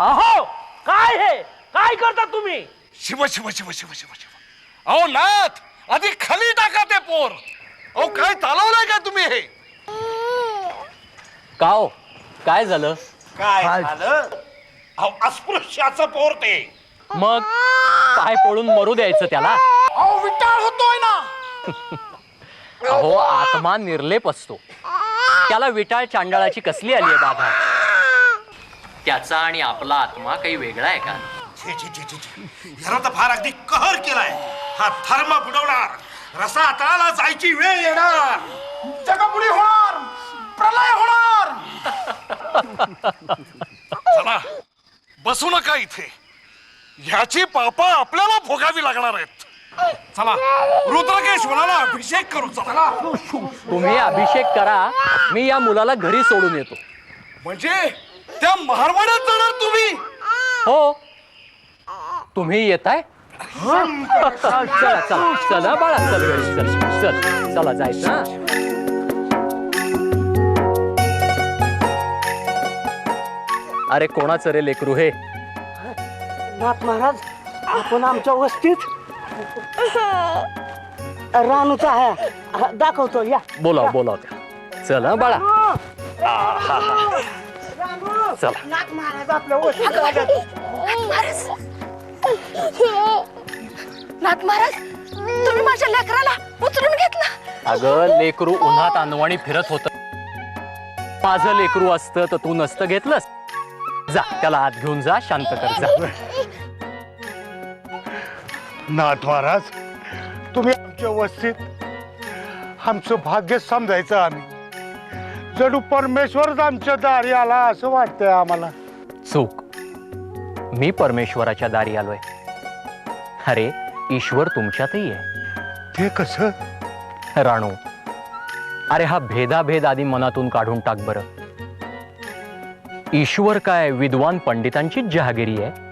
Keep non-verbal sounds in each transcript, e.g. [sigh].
अहो काय हे? काय करता तुम्ही? शिव शिव शिव शिव शिव शिव। अहो नाथ आधी खाली टाका ते पोर. अहो काय चालवलंय का तुम्ही हे? काव काय झालं? काय झालं? अहो अस्पृश्याचं पोर ते. मग पाय पडून मरू द्यायचं त्याला? अहो विटाळ होतोय ना. [laughs] अहो आत्मा निर्लेप असतो. त्याला विटाळ चांडाळाची कसली आली आहे बाधा त्याचा आणि आपला आत्मा काही वेगळा आहे का? छे छे छे छे तर फार अगदी कहर केलाय. हा धर्म बुडवणार. रसा तळाला जायची वेळ येणार. जगपुडी होणार. प्रलय होणार. चला बसू नका इथे. ह्याची पापा आपल्याला भोगावी लागणार आहेत. चला रुद्रकेश्वराला अभिषेक करू चला. तुम्ही अभिषेक करा मी या मुलाला घरी सोडून येतो. म्हणजे त्या महारवाड्यात जाणार तुम्ही? हो. तुम्ही येताय? चला चला चला बाळा चल घरी चल चल चला जायचं हा? अरे कोणाचं रे लेकरू हे नाथ महाराज आपण आमच्या वस्तीत रानूचा आहे हा, दाखवतो या बोलाव बोलाव त्या चल हा बाळा चला नाथ महाराज आपल्या वस्तीत आलेत. नाथ महाराज तुम्ही माझ्या लेकराला उचलून घेतला. अगं लेकरू उन्हात अनवाणी फिरत होत. माझं लेकरू असतं तर तू नसतं घेतलंस. जा त्याला आत घेऊन जा शांत कर जा. नाथ महाराज तुम्ही आमच्या वस्तीत आमचं भाग्य समजायचं आम्ही. जणू परमेश्वरच आमच्या दारी आला असं वाटतंय आम्हाला. चूक. मी परमेश्वराच्या दारी आलोय. अरे ईश्वर तुमच्यातही आहे. ते कसं? राणू अरे हा भेदाभेद आधी मनातून काढून टाक बरं. ईश्वर काय विद्वान पंडितांचीच जहागिरी आहे?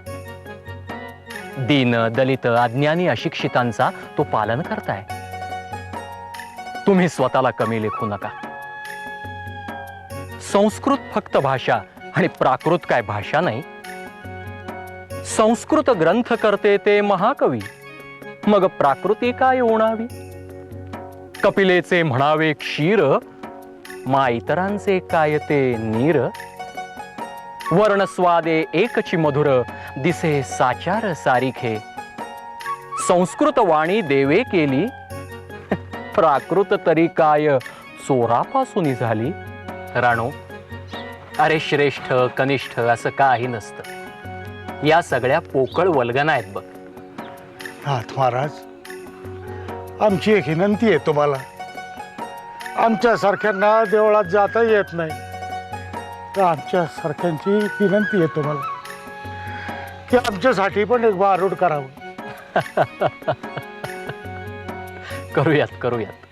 दीन दलित अज्ञानी अशिक्षितांचा तो पालन करताय. तुम्ही स्वतःला कमी लेखू नका. संस्कृत फक्त भाषा आणि प्राकृत काय भाषा नाही? संस्कृत ग्रंथ करते ते महाकवी. मग प्राकृती काय ओणावी कपिलेचे म्हणावे क्षीर मा इतरांचे काय ते नीर? वर्णस्वादे एकची मधुर दिसे साचार सारिखे. संस्कृत वाणी देवे केली प्राकृत तरी काय चोरापासून झाली? राणू अरे श्रेष्ठ कनिष्ठ असं काही नसतं. या सगळ्या पोकळ वल्गना आहेत बघ. नाथ महाराज. आमची एक विनंती आहे तुम्हाला. आमच्यासारख्यांना देवळात जाता येत नाही. तर आमच्यासारख्यांची विनंती आहे तुम्हाला. की आमच्यासाठी पण एक बारूड करावं. [laughs] करूयात करूयात.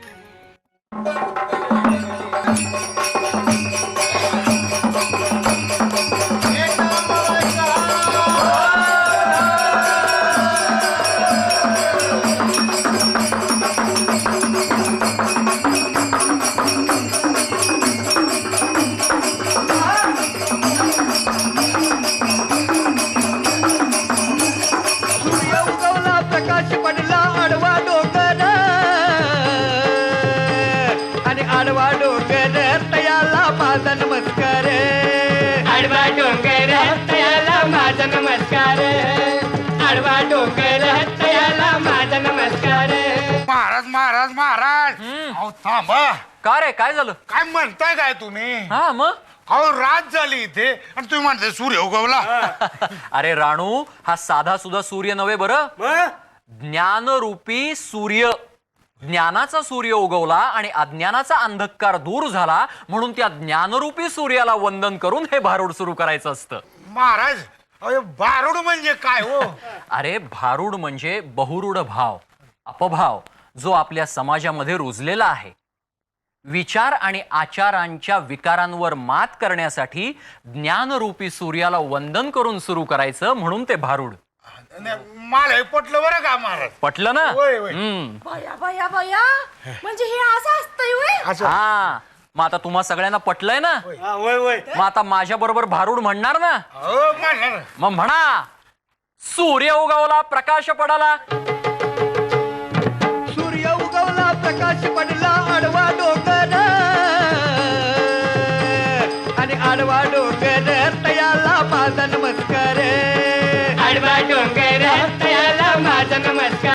माझा नमस्कार. आडवा डोंगर तयाला माझा नमस्कार. महाराज महाराज महाराज. अहो थांबा. का रे? काय झालं? काय म्हणताय काय तुम्ही? हा मग? अहो रात झाली इथे. आणि तुम्ही म्हणताय सूर्य उगवला. [laughs] अरे राणू हा साधा सुद्धा सूर्य नव्हे बरं? ज्ञानरूपी सूर्य. ज्ञानाचा सूर्य उगवला आणि अज्ञानाचा अंधकार दूर झाला म्हणून त्या ज्ञानरूपी सूर्याला वंदन करून हे भारूड सुरू करायचं असतं. महाराज अहो बारूड म्हणजे काय हो? अरे भारूड म्हणजे बहुरूढ भाव अपभाव जो आपल्या समाजामध्ये रुजलेला आहे. विचार आणि आचारांच्या विकारांवर मात करण्यासाठी ज्ञानरूपी सूर्याला वंदन करून सुरू करायचं म्हणून ते भारूड. नाही, मला हे पटलं बरं का महाराज? पटलं ना? होय, होय. हम्म. बया बया बया म्हणजे हे असं असतंय? असं. हा. मग आता तुम्हा सगळ्यांना पटलंय ना? वय वय मग आता माझ्या बरोबर भारूड म्हणणार ना? हो म्हणणार मग म्हणा. सूर्य उगवला प्रकाश पडाला. सूर्य उगवला प्रकाश पडला आडवा डोंगर. आणि आडवा डोंगर तयाला माझा नमस्कार. आडवा डोंगर तयाला माझा नमस्कार.